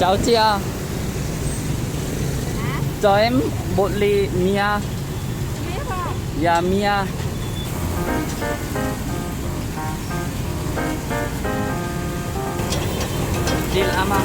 Chào chị ạ. Cho em một ly Mia. biết không Dạ Mia. Deal ama.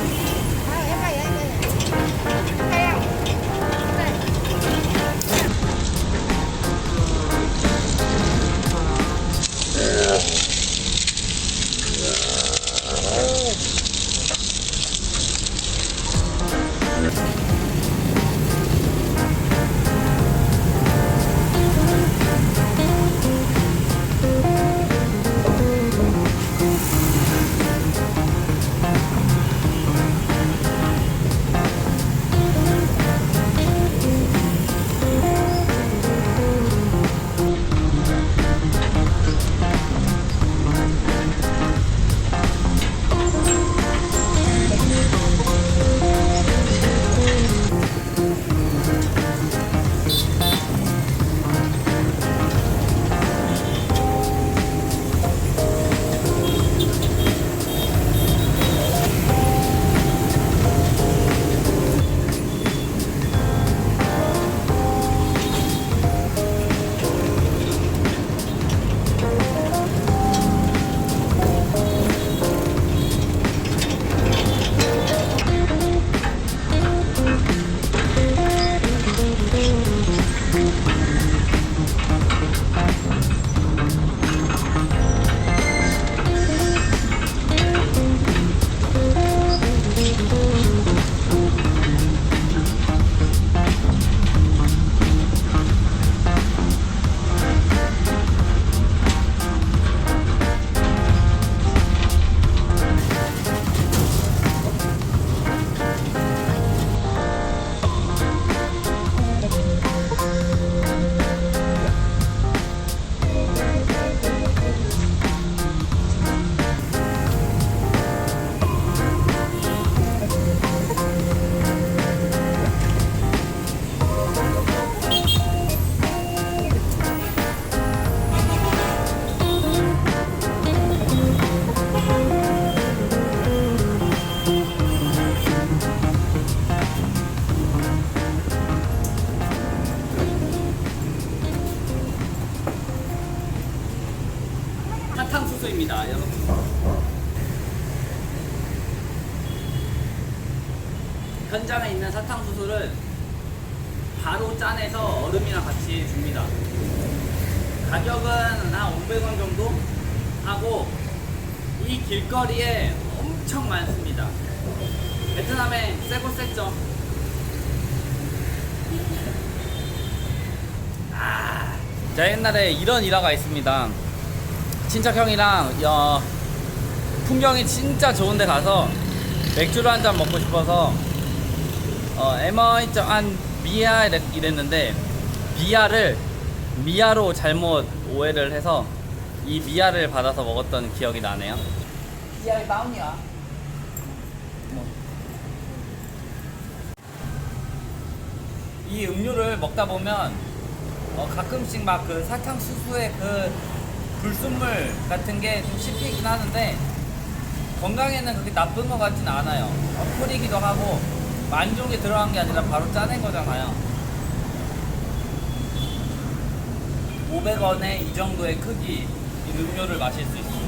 사탕수수입니다, 여러분. 현장에 있는 사탕수수를 바로 짜내서 얼음이랑 같이 줍니다. 가격은 한 500원 정도 하고 이 길거리에 엄청 많습니다. 베트남에 새고 셌죠. 아, 제가 옛날에 이런 일화가 있습니다. 친척 형이랑 어, 풍경이 진짜 좋은데 가서 맥주를 한 잔 먹고 싶어서 어, 에머이한 미아 이랬, 이랬는데 미아를 미아로 잘못 오해를 해서 이 미아를 받아서 먹었던 기억이 나네요. 미아의 마음이야. 이 음료를 먹다 보면 어, 가끔씩 막 그 사탕 수수의 그 불순물 같은 게 좀 씹히긴 하는데 건강에는 그렇게 나쁜 것 같진 않아요. 어, 풀이기도 하고 만족이 들어간 게 아니라 바로 짜낸 거잖아요. 500원에 이 정도의 크기 이 음료를 마실 수 있어요.